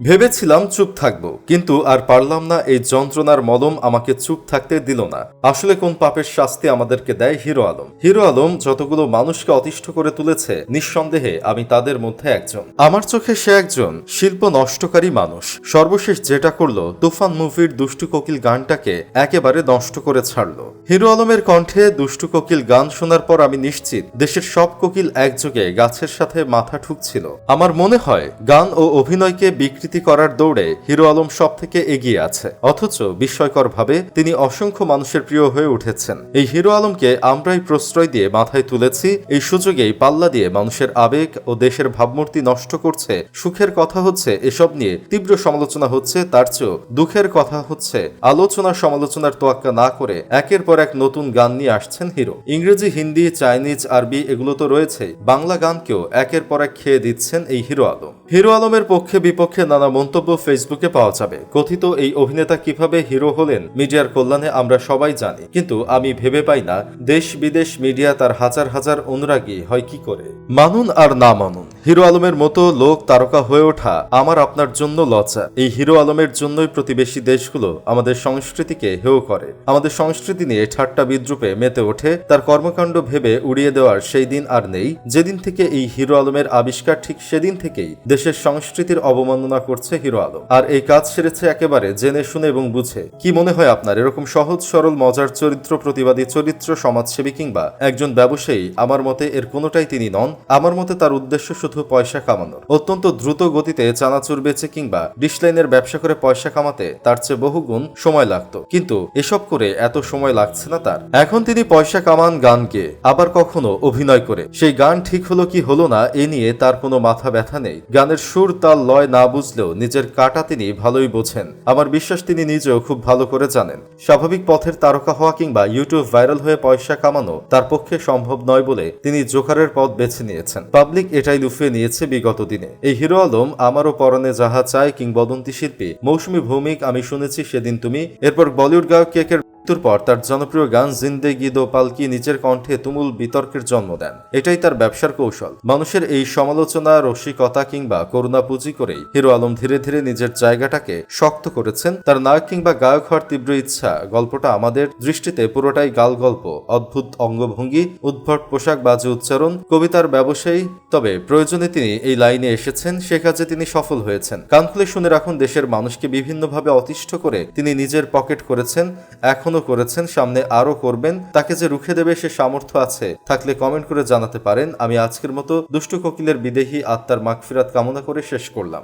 ভেবেছিলাম চুপ থাকব, কিন্তু আর পারলাম না, এই যন্ত্রণার মলম আমাকে চুপ থাকতে দিল না। আসলে কোন পাপের শাস্তি আমাদেরকে দেয় হিরো আলম? হিরো আলম যতগুলো মানুষকে অতিষ্ঠ করে তুলেছে, নিঃসন্দেহে আমি তাদের মধ্যে একজন। আমার চোখে সে একজন শিল্প নষ্টকারী মানুষ। সর্বশেষ যেটা করল, তুফান মুভির দুষ্টু কোকিল গানটাকে একেবারে নষ্ট করে ছাড়লো। হিরো আলমের কণ্ঠে দুষ্টু কোকিল গান শোনার পর আমি নিশ্চিত, দেশের সব কোকিল একযোগে গাছের সাথে মাথা ঠুকছিল। আমার মনে হয়, গান ও অভিনয়কে বিকৃতি করার দৌড়ে হিরো আলম সব থেকে এগিয়ে আছে। অথচ বিস্ময়করভাবে তিনি অসংখ্য মানুষের প্রিয় হয়ে উঠেছেন। এই হিরো আলমকে আমরাই প্রশ্রয় দিয়ে মাথায় তুলেছি, এই সুযোগেই পাল্লা দিয়ে মানুষের আবেগ ও দেশের ভাবমূর্তি নষ্ট করছে, সুখের কথা হচ্ছে এসব নিয়ে তীব্র সমালোচনা হচ্ছে, তার চেয়েও দুঃখের কথা হচ্ছে, আলোচনা সমালোচনার তোয়াক্কা না করে একের পর এক নতুন গান নিয়ে আসছেন হিরো। ইংরেজি, হিন্দি, চাইনিজ, আরবি এগুলো তো রয়েছেই, বাংলা গানকেও একের পর এক খেয়ে দিচ্ছেন এই হিরো আলম। হিরো আলমের পক্ষে বিপক্ষে নানা মন্তব্য ফেসবুকে পাওয়া যাবে। কথিত এই অভিনেতা কীভাবে হিরো হলেন, মিডিয়ার কল্যাণে আমরা সবাই জানি। কিন্তু আমি ভেবে পাই না দেশ বিদেশ মিডিয়া তার হাজার হাজার অনুরাগী হয় কি করে। মানুন আর না মানুন। হিরো আলমের মতো লোক তারকা হয়ে ওঠা আমার আপনার জন্য লজ্জা। এই হিরো আলমের জন্যই প্রতিবেশী দেশগুলো আমাদের সংস্কৃতিকে হেয় করে। আমাদের সংস্কৃতি নিয়ে ঠাট্টা বিদ্রুপে মেতে ওঠে, তার কর্মকাণ্ড ভেবে উড়িয়ে দেওয়ার সেই দিন আর নেই। যেদিন থেকে এই হিরো আলমের আবিষ্কার, ঠিক সেদিন থেকেই দেশের সংস্কৃতির অবমাননা করছে হিরো আলম। আর এই কাজ সেরেছে একেবারে জেনে শুনে এবং বুঝে। কি মনে হয় আপনার, এরকম সহজ সরল মজার চরিত্র প্রতিবাদী চরিত্র সমাজসেবী কিংবা একজন ব্যবসায়ী আমার মতে এর কোনোটাই তিনি নন? আমার মতে তার উদ্দেশ্য শুধু পয়সা কামানোর। অত্যন্ত দ্রুত গতিতে চানাচুর বেচে কিংবা ডিসলাইনের ব্যবসা করে পয়সা কামাতে তার চেয়ে বহুগুণ সময় লাগতো। কিন্তু এসব করে এত সময় লাগছে না তার। এখন তিনি পয়সা কামান গান গেয়ে আবার কখনো অভিনয় করে। সেই গান ঠিক হলো কি হলো না, এ নিয়ে তার কোনো মাথা ব্যথা নেই। গানের সুর তাল লয় না বুঝলেও নিজের কাটা তিনি ভালোই বোঝেন। আমার বিশ্বাস তিনি নিজেও খুব ভালো করে জানেন। স্বাভাবিক পথের তারকা হওয়া কিংবা ইউটিউব ভাইরাল হয়ে পয়সা কামানো তার পক্ষে সম্ভব নয় বলে তিনি জোকারের পথ বেছে নিয়েছেন। পাবলিক এটাই লুফিয়ে নিয়েছে বিগত দিনে। এই হিরো আলম, আমারও পরনে যাহা চায় কিংবদন্তি শিল্পী। মৌসুমী ভৌমিক, আমি শুনেছি সেদিন তুমি। এরপর বলিউড গায়ক কেকের মৃত্যুর পর তার জনপ্রিয় গান জিন্দেগি দো পালকি নিজের কণ্ঠে তুমুল বিতর্কের জন্ম দেন। এটাই তার ব্যবসার কৌশল। মানুষের এই সমালোচনা, রসিকতা কিংবা করুণা পুঁজি করেই হিরো আলম ধীরে ধীরে নিজের জায়গাটাকে শক্ত করেছেন। তার নায়ক কিংবা গায়ক হওয়ার তীব্র ইচ্ছা, গল্পটা আমাদের দৃষ্টিতে পুরোটাই গাল গল্প, অদ্ভুত অঙ্গভঙ্গি, উদ্ভট পোশাক, বাজে উচ্চারণ, কবিতার ব্যবসায়ী। তবে প্রয়োজনে তিনি এই লাইনে এসেছেন, সে কাজে তিনি সফল হয়েছেন। কান খুলে শুনে রাখুন, দেশের মানুষকে বিভিন্নভাবে অতিষ্ঠ করে তিনি নিজের পকেট করেছেন। এখনও করেছেন, সামনে আরও করবেন। তাকে যে রুখে দেবে সে সামর্থ্য আছে। থাকলে কমেন্ট করে জানাতে পারেন। আমি আজকের মতো দুষ্টু কোকিলের বিদেহী আত্মার মাগফিরাত কামনা করে শেষ করলাম।